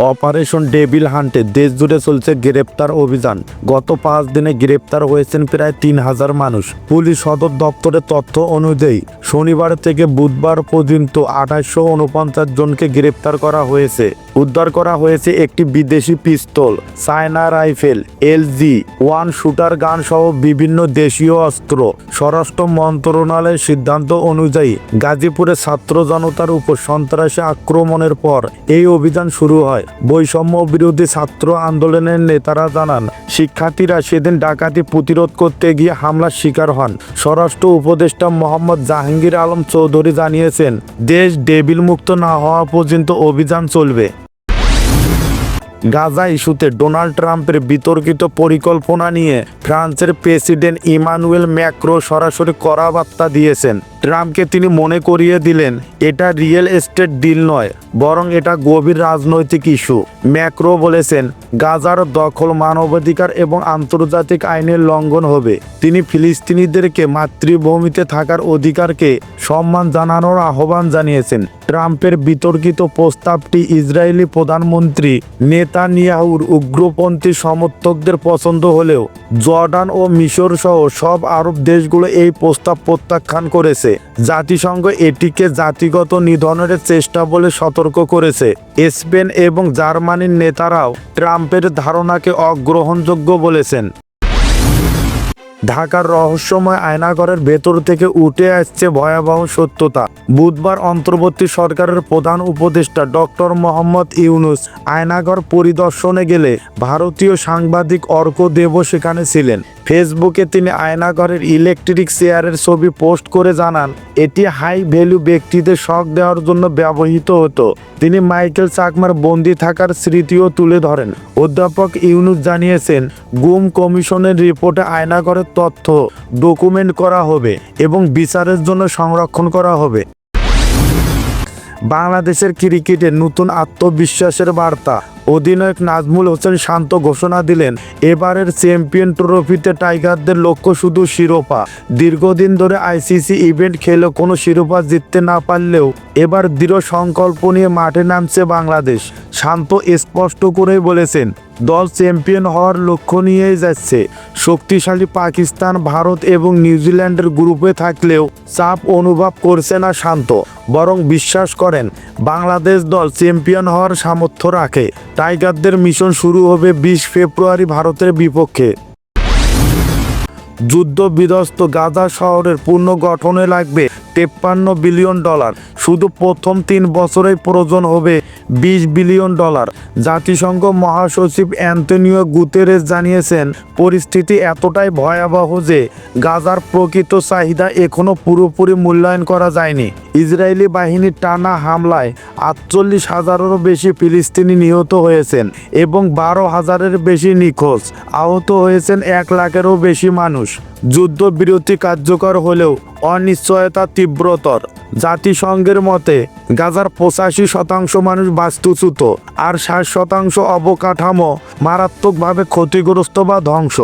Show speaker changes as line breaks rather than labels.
Operation devil হান্টে দেশ জুড়ে চলছে গ্রেপ্তার অভিযান। গত পাঁচ দিনে গ্রেপ্তার হয়েছেন প্রায় তিন হাজার মানুষ। পুলিশ সদর দপ্তরের তথ্য অনুযায়ী, শনিবার থেকে বুধবার পর্যন্ত আঠাশশো উনপঞ্চাশ জনকে গ্রেপ্তার করা হয়েছে। উদ্ধার করা হয়েছে একটি বিদেশি pistol, China rifle, LG, one shooter gun সহ বিভিন্ন দেশীয় অস্ত্র। স্বরাষ্ট্র মন্ত্রণালয়ের সিদ্ধান্ত অনুযায়ী, গাজীপুরে ছাত্র জনতার উপর সন্ত্রাসী আক্রমণের পর এই অভিযান শুরু হয়। বৈষম্য বিরোধী ছাত্র আন্দোলনের নেতারা জানান, শিক্ষার্থীরা সেদিন ডাকাতি প্রতিরোধ করতে গিয়ে হামলার শিকার হন। স্বরাষ্ট্র উপদেষ্টা মোহাম্মদ জাহাঙ্গীর আলম চৌধুরী জানিয়েছেন, দেশ ডেবিল মুক্ত না হওয়া পর্যন্ত অভিযান চলবে। গাজা ইস্যুতে ডোনাল্ড ট্রাম্পের বিতর্কিত পরিকল্পনা নিয়ে ফ্রান্সের প্রেসিডেন্ট ইমানুয়েল ম্যাক্রো সরাসরি কড়া বার্তা দিয়েছেন। ট্রাম্পকে তিনি মনে করিয়ে দিলেন, এটা রিয়েল এস্টেট ডিল নয়, বরং এটা গভীর রাজনৈতিক ইস্যু। ম্যাক্রো বলেছেন, গাজার দখল মানবাধিকার এবং আন্তর্জাতিক আইনের লঙ্ঘন হবে। তিনি ফিলিস্তিনিদেরকে মাতৃভূমিতে থাকার অধিকারকে সম্মান জানানোর আহ্বান জানিয়েছেন। ট্রাম্পের বিতর্কিত প্রস্তাবটি ইসরায়েলি প্রধানমন্ত্রী নেতানিয়াহুর উগ্রপন্থী সমর্থকদের পছন্দ হলেও, জর্ডান ও মিশর সহ সব আরব দেশগুলো এই প্রস্তাব প্রত্যাখ্যান করেছে। জাতিসংঘ এটিকে জাতিগত নিধনের চেষ্টা বলে সতর্ক করেছে। স্পেন এবং জার্মানির নেতারাও ট্রাম্পের ধারণাকে অগ্রহণযোগ্য বলেছেন। ঢাকার রহস্যময় আয়নাঘরের ভেতর থেকে উঠে আসছে ভয়াবহ সত্যতা। বুধবার অন্তর্বর্তী সরকারের প্রধান উপদেষ্টা ডক্টর মোহাম্মদ ইউনুস আয়নাঘর পরিদর্শনে গেলে ভারতীয় সাংবাদিক অর্ক দেব সেখানে ছিলেন। ফেসবুকে তিনি আয়নাঘরের ইলেকট্রিক চেয়ারের ছবি পোস্ট করে জানান, এটি হাই ভ্যালু ব্যক্তিদের শখ দেওয়ার জন্য ব্যবহৃত হতো। তিনি মাইকেল চাকমার বন্দি থাকার স্মৃতিও তুলে ধরেন। অধ্যাপক ইউনুস জানিয়েছেন, গুম কমিশনের রিপোর্টে আয়নাঘরের তথ্য ডকুমেন্ট করা হবে এবং বিচারের জন্য সংরক্ষণ করা হবে। বাংলাদেশের ক্রিকেটে নতুন আত্মবিশ্বাসের বার্তা। অধিনায়ক নাজমুল হোসেন শান্ত ঘোষণা দিলেন, এবারের চ্যাম্পিয়ন ট্রফিতে টাইগারদের লক্ষ্য শুধু শিরোপা। দীর্ঘদিন ধরে আইসিসি ইভেন্ট খেলে কোনো শিরোপা জিততে না পারলেও এবার দৃঢ় সংকল্প নিয়ে মাঠে নামছে বাংলাদেশ, শান্ত স্পষ্ট করেই বলেছেন। দল চ্যাম্পিয়ন হওয়ার লক্ষ্য নিয়েই যাচ্ছে। শক্তিশালী পাকিস্তান, ভারত এবং নিউজিল্যান্ডের গ্রুপে থাকলেও চাপ অনুভব করছে না শান্ত, বরং বিশ্বাস করেন, বাংলাদেশ দল চ্যাম্পিয়ন হওয়ার সামর্থ্য রাখে। টাইগারদের মিশন শুরু হবে বিশ ফেব্রুয়ারি ভারতের বিপক্ষে। যুদ্ধ বিধ্বস্ত গাজা শহরের পুনর্গঠনে লাগবে তেপ্পান্ন বিলিয়ন ডলার। শুধু প্রথম তিন বছরেই প্রয়োজন হবে বিশ বিলিয়ন ডলার। জাতিসংঘ মহাসচিব অ্যান্টনিও গুতেরেস জানিয়েছেন, পরিস্থিতি এতটাই ভয়াবহ যে গাজার প্রকৃত চাহিদা এখনও পুরোপুরি মূল্যায়ন করা যায়নি। ইসরায়েলি বাহিনীর টানা হামলায় আটচল্লিশ হাজারেরও বেশি ফিলিস্তিনি নিহত হয়েছেন এবং বারো হাজারের বেশি নিখোঁজ। আহত হয়েছেন এক লাখেরও বেশি মানুষ। যুদ্ধবিরতি কার্যকর হলেও অনিশ্চয়তা তীব্রতর। জাতিসংঘের মতে, গাজার পঁচাশি শতাংশ মানুষ বাস্তুচ্যুত আর ষাট শতাংশ অবকাঠামো মারাত্মকভাবে ক্ষতিগ্রস্ত বা ধ্বংস।